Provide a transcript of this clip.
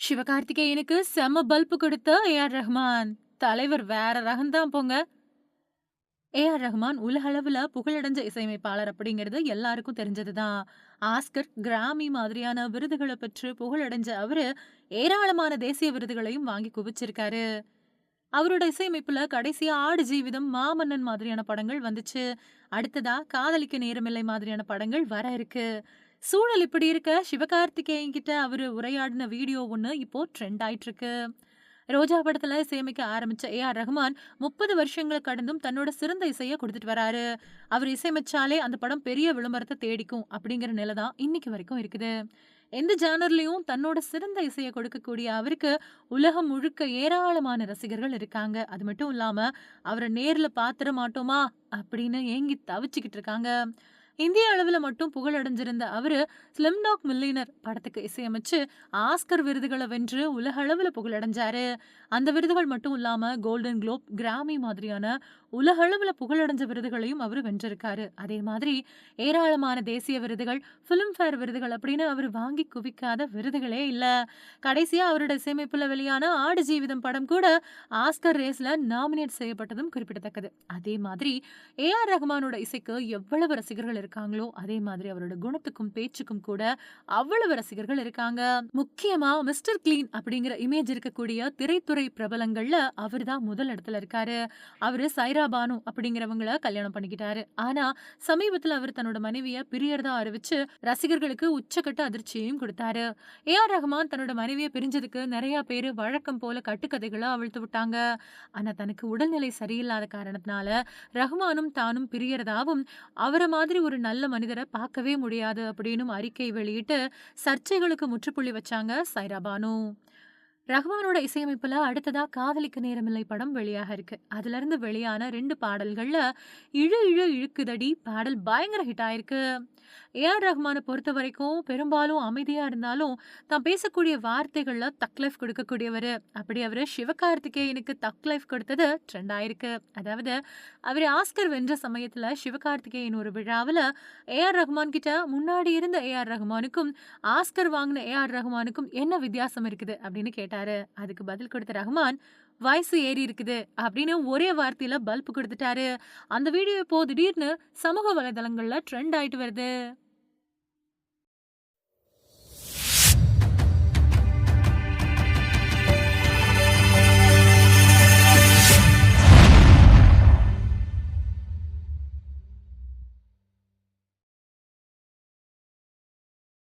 சிவகார்த்திகேயனுக்கு செம பல்பு கொடுத்த ஏ.ஆர். ரஹ்மான். தலைவர் வேற ரகம்தான் போங்க. ஏ.ஆர். ரஹ்மான் உலகளவில் புகழடைஞ்ச இசையமைப்பாளர் அப்படிங்கிறது எல்லாருக்கும் தெரிஞ்சதுதான். ஆஸ்கர், கிராமி மாதிரியான விருதுகளை பெற்று புகழடைஞ்ச அவரு, ஏராளமான தேசிய விருதுகளையும் வாங்கி குவிச்சிருக்காரு. அவரோட இசையமைப்புல கடைசியா ஆடு ஜீவிதம், மாமன்னன் மாதிரியான படங்கள் வந்துச்சு. அடுத்ததா காதலிக்க நேரமில்லை மாதிரியான படங்கள் வர இருக்கு. சூழல் இப்படி இருக்க, சிவகார்த்திகேயன் கிட்ட அவரு உரையாடின வீடியோ ஒன்று இப்போ ட்ரெண்ட் ஆயிட்டு இருக்கு. ரோஜா படத்துல இசையமைக்க ஆரம்பிச்ச ஆர் ரஹ்மான் முப்பது வருஷங்கள் கடந்தும் தன்னோட சிறந்த இசையை கொடுத்துட்டு வராரு. அவர் இசையமைச்சாலே அந்த படம் பெரிய விளம்பரத்தை தேடிக்கும் அப்படிங்கிற நிலை தான் இன்னைக்கு வரைக்கும் இருக்குது. எந்த ஜானர்லயும் தன்னோட சிறந்த இசையை கொடுக்கக்கூடிய அவருக்கு, உலகம் முழுக்க ஏராளமான ரசிகர்கள் இருக்காங்க. அது மட்டும் இல்லாம, அவரை நேர்ல பாத்துற மாட்டோமா அப்படின்னு ஏங்கி தவிச்சுக்கிட்டு இருக்காங்க. இந்திய அளவுல மட்டும் புகழடைஞ்சிருந்த அவரு, ஸ்லிம்டாக் மில்லியனர் படத்துக்கு இசையமைச்சு, ஆஸ்கர் விருதுகளை வென்று உலகளவுல புகழடைஞ்சாரு. அந்த விருதுகள் மட்டும் இல்லாம, கோல்டன் குளோப், கிராமி மாதிரியான உலகளவுல புகழடைஞ்ச விருதுகளையும் அவரு வென்றிருக்காரு. அதே மாதிரி ஏராளமான தேசிய விருதுகள், ஃபிலிம்ஃபேர் விருதுகள் அப்படின்னு அவர் வாங்கி குவிக்காத விருதுகளே இல்ல. கடைசியா அவரோட இசையமைப்புல வெளியான ஆடு ஜீவிதம் படம் கூட ஆஸ்கர் ரேஸ்ல நாமினேட் செய்யப்பட்டதும் குறிப்பிடத்தக்கது. அதே மாதிரி ஏ ஆர் ரஹ்மானோட இசைக்கு எவ்வளவு ரசிகர்கள் இருக்காங்களோ, அதே மாதிரி அவரோட குணத்துக்கும், பேச்சுக்கும் கூட அவ்வளவு ரசிகர்கள் இருக்காங்க. முக்கியமா மிஸ்டர் கிளீன் அப்படிங்கிற இமேஜ் இருக்கக்கூடிய திரைத்துறை பிரபலங்கள்ல அவர்தான் முதல் இடத்துல இருக்காரு. அவரு சைரா பானு அப்படிங்கிறவங்கள கல்யாணம் பண்ணிக்கிட்டாரு. ஆனா, சமீபத்துல அவர் தன்னோட மனைவிய பிரியறதா அறிவிச்சு, ரசிகர்களுக்கு உச்சக்கட்ட அதிர்ச்சியையும் கொடுத்தாரு ஏ ஆர் ரஹ்மான் தன்னோட மனைவியை பிரிஞ்சதுக்கு நிறைய பேரு வழக்கம் போல கட்டுக்கதைகள அவிழ்த்து விட்டாங்க. ஆனா, தனக்கு உடல்நிலை சரியில்லாத காரணத்தினால, ரஹ்மானும் தானும் பிரியறதாவும், அவரை மாதிரி ஒரு நல்ல மனிதரை பார்க்கவே முடியாது அப்படின்னு அறிக்கை வெளியிட்டு, சர்ச்சைகளுக்கு முற்றுப்புள்ளி வச்சாங்க சைரா பானு. ரஹ்மானோட இசையமைப்புல அடுத்ததா காதலிக்க நேரமில்லை படம் வெளியாக இருக்கு. அதிலிருந்து வெளியான ரெண்டு பாடல்கள்ல, இழு இழு இழுக்குதடி பாடல் பயங்கர ஹிட் ஆயிருக்கு. ஏ.ஆர். ரகுமானை பொறுத்த வரைக்கும் பெரும்பாலும் அமைதியா இருந்தாலும், தான் பேசக்கூடிய வார்த்தைகள்ல தக் லைஃப் அப்படி அவரு சிவகார்த்திகேயனுக்கு தக் லைஃப் கொடுத்தது ட்ரெண்ட் ஆயிருக்கு. அதாவது, அவர் ஆஸ்கர் வென்ற சமயத்துல சிவகார்த்திகேயன் ஒரு விழாவில் ஏ.ஆர். ரஹ்மான் கிட்ட முன்னாடி இருந்த ஏ.ஆர். ரஹ்மானுக்கும், ஆஸ்கர் வாங்கின ஏ.ஆர். ரஹ்மானுக்கும் என்ன வித்தியாசம் இருக்குது அப்படின்னு கேட்டாரு. அதுக்கு பதில் கொடுத்த ரஹ்மான், வயசு ஏறி இருக்குது அப்படின்னு ஒரே வார்த்தையில பல்ப் கொடுத்துட்டாரு அந்த வீடியோ இப்போ திடீர்னு சமூக வலைதளங்கள்ல ட்ரெண்ட் ஆயிட்டு வருது.